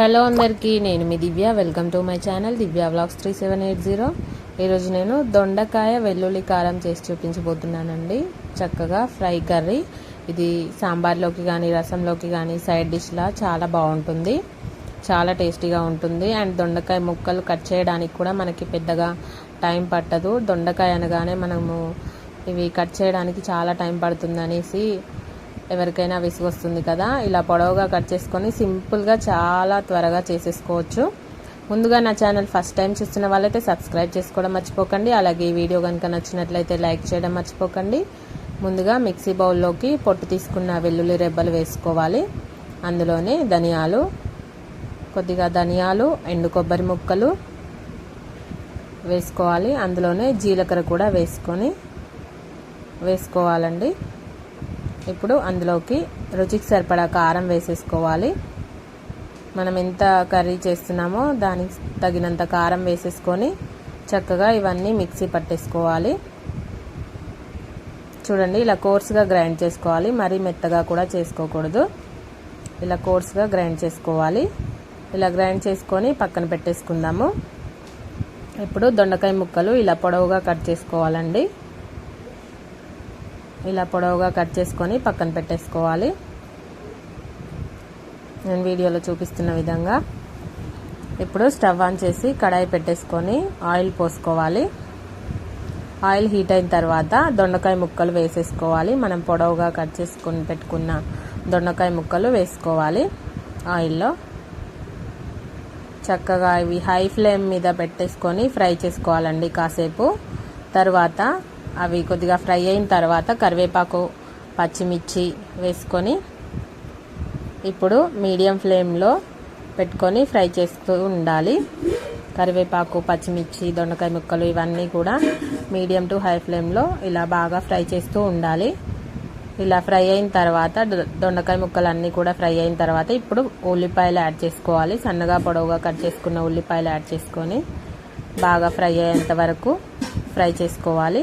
Hello అందరికీ నేను మీ Divya. Welcome to my channel Divya vlogs three seven eight zero ఈరోజు నేను దొండకాయ వెల్లుల్లి కారం చేసి చూపించబోతున్నానండి. చక్కగా ఫ్రై కర్రీ. ఇది సాంబార్లోకి కానీ రసంలోకి కానీ సైడ్ డిష్లా చాలా బాగుంటుంది. చాలా టేస్టీగా ఉంటుంది. అండ్ దొండకాయ ముక్కలు కట్ చేయడానికి కూడా మనకి పెద్దగా టైం పట్టదు. దొండకాయ అనగానే మనము ఇవి కట్ చేయడానికి చాలా టైం పడుతుంది అనేసి ఎవరికైనా విసుగొస్తుంది కదా ఇలా పొడవుగా కట్ చేసుకొని సింపుల్గా చాలా త్వరగా చేసేసుకోవచ్చు. ముందుగా నా ఛానల్ ఫస్ట్ టైం చూస్తున్న వాళ్ళైతే సబ్స్క్రైబ్ చేసుకోవడం మర్చిపోకండి. అలాగే ఈ వీడియో కనుక నచ్చినట్లయితే లైక్ చేయడం మర్చిపోకండి. ముందుగా మిక్సీ బౌల్లోకి పొట్టు తీసుకున్న వెల్లుల్లి రెబ్బలు వేసుకోవాలి. అందులోనే ధనియాలు కొద్దిగా ధనియాలు ఎండు కొబ్బరి ముక్కలు వేసుకోవాలి. అందులోనే జీలకర్ర కూడా వేసుకొని వేసుకోవాలండి. ఇప్పుడు అందులోకి రుచికి సరిపడా కారం వేసేసుకోవాలి. మనం ఎంత కర్రీ చేస్తున్నామో దానికి తగినంత కారం వేసేసుకొని చక్కగా ఇవన్నీ మిక్సీ పట్టేసుకోవాలి. చూడండి ఇలా కోర్స్గా గ్రైండ్ చేసుకోవాలి. మరీ మెత్తగా కూడా చేసుకోకూడదు. ఇలా కోర్స్గా గ్రైండ్ చేసుకోవాలి. ఇలా గ్రైండ్ చేసుకొని పక్కన పెట్టేసుకుందాము. ఇప్పుడు దొండకాయ ముక్కలు ఇలా పొడవుగా కట్ చేసుకోవాలండి. ఇలా పొడవుగా కట్ చేసుకొని పక్కన పెట్టేసుకోవాలి. నేను వీడియోలో చూపిస్తున్న విధంగా ఇప్పుడు స్టవ్ ఆన్ చేసి కడాయి పెట్టేసుకొని ఆయిల్ పోసుకోవాలి. ఆయిల్ హీట్ అయిన తర్వాత దొండకాయ ముక్కలు వేసేసుకోవాలి. మనం పొడవుగా కట్ చేసుకొని పెట్టుకున్న దొండకాయ ముక్కలు వేసుకోవాలి ఆయిల్లో. చక్కగా ఇవి హై ఫ్లేమ్ మీద పెట్టేసుకొని ఫ్రై చేసుకోవాలండి కాసేపు. తర్వాత అవి కొద్దిగా ఫ్రై అయిన తర్వాత కరివేపాకు పచ్చిమిర్చి వేసుకొని ఇప్పుడు మీడియం ఫ్లేమ్లో పెట్టుకొని ఫ్రై చేస్తూ ఉండాలి. కరివేపాకు పచ్చిమిర్చి దొండకాయ ముక్కలు ఇవన్నీ కూడా మీడియం టు హై ఫ్లేమ్లో ఇలా బాగా ఫ్రై చేస్తూ ఉండాలి. ఇలా ఫ్రై అయిన తర్వాత దొండకాయ ముక్కలు అన్నీ కూడా ఫ్రై అయిన తర్వాత ఇప్పుడు ఉల్లిపాయలు యాడ్ చేసుకోవాలి. సన్నగా పొడవుగా కట్ చేసుకున్న ఉల్లిపాయలు యాడ్ చేసుకొని బాగా ఫ్రై అయ్యేంత వరకు ఫ్రై చేసుకోవాలి.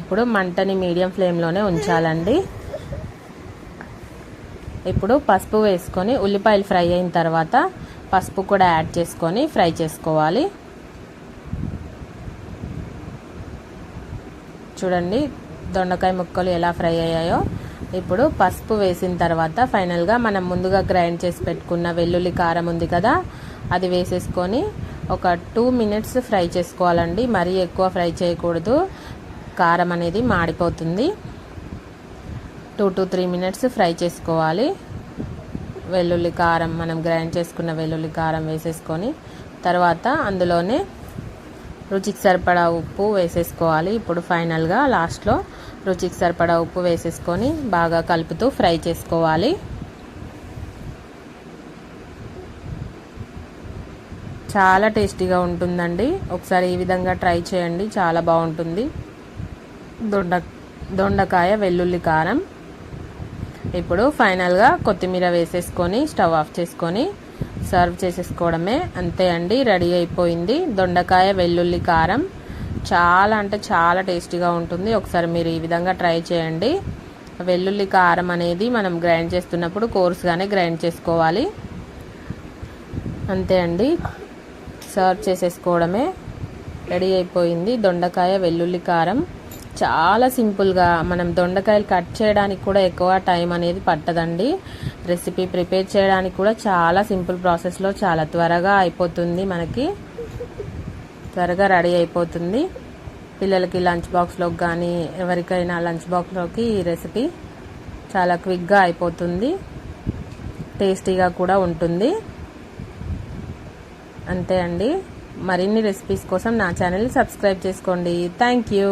ఇప్పుడు మంటని మీడియం ఫ్లేమ్లోనే ఉంచాలండి. ఇప్పుడు పసుపు వేసుకొని ఉల్లిపాయలు ఫ్రై అయిన తర్వాత పసుపు కూడా యాడ్ చేసుకొని ఫ్రై చేసుకోవాలి. చూడండి దొండకాయ ముక్కలు ఎలా ఫ్రై అయ్యాయో. ఇప్పుడు పసుపు వేసిన తర్వాత ఫైనల్గా మనం ముందుగా గ్రైండ్ చేసి పెట్టుకున్న వెల్లుల్లి కారం ఉంది కదా అది వేసేసుకొని ఒక టూ మినిట్స్ ఫ్రై చేసుకోవాలండి. మరీ ఎక్కువ ఫ్రై చేయకూడదు. కారం అనేది మాడిపోతుంది. Two to three minutes fry చేసుకోవాలి. వెల్లుల్లి కారం మనం గ్రైండ్ చేసుకున్న వెల్లుల్లి కారం వేసేసుకొని తర్వాత అందులోనే రుచికి సరిపడా ఉప్పు వేసేసుకోవాలి. ఇప్పుడు ఫైనల్గా లాస్ట్లో రుచికి సరిపడా ఉప్పు వేసేసుకొని బాగా కలుపుతూ ఫ్రై చేసుకోవాలి. చాలా టేస్టీగా ఉంటుందండి. ఒకసారి ఈ విధంగా ట్రై చేయండి చాలా బాగుంటుంది. దొండ దొండకాయ వెల్లుల్లి కారం. ఇప్పుడు ఫైనల్గా కొత్తిమీర వేసేసుకొని స్టవ్ ఆఫ్ చేసుకొని సర్వ్ చేసేసుకోవడమే. అంతే అండి రెడీ అయిపోయింది. దొండకాయ వెల్లుల్లి కారం చాలా అంటే చాలా టేస్టీగా ఉంటుంది. ఒకసారి మీరు ఈ విధంగా ట్రై చేయండి. వెల్లుల్లి కారం అనేది మనం గ్రైండ్ చేస్తున్నప్పుడు కోర్స్గానే గ్రైండ్ చేసుకోవాలి. అంతే అండి సర్వ్ చేసేసుకోవడమే. రెడీ అయిపోయింది. దొండకాయ వెల్లుల్లి కారం. చాలా సింపుల్గా మనం దొండకాయలు కట్ చేయడానికి కూడా ఎక్కువ టైం అనేది పట్టదండి. రెసిపీ ప్రిపేర్ చేయడానికి కూడా చాలా సింపుల్ ప్రాసెస్లో చాలా త్వరగా అయిపోతుంది మనకి. త్వరగా రెడీ అయిపోతుంది. పిల్లలకి లంచ్ బాక్స్లోకి కానీ ఎవరికైనా లంచ్ బాక్స్లోకి ఈ రెసిపీ చాలా క్విక్గా అయిపోతుంది. టేస్టీగా కూడా ఉంటుంది. అంతే అండి. మరిన్ని రెసిపీస్ కోసం నా ఛానల్ని సబ్స్క్రైబ్ చేసుకోండి. Thank you.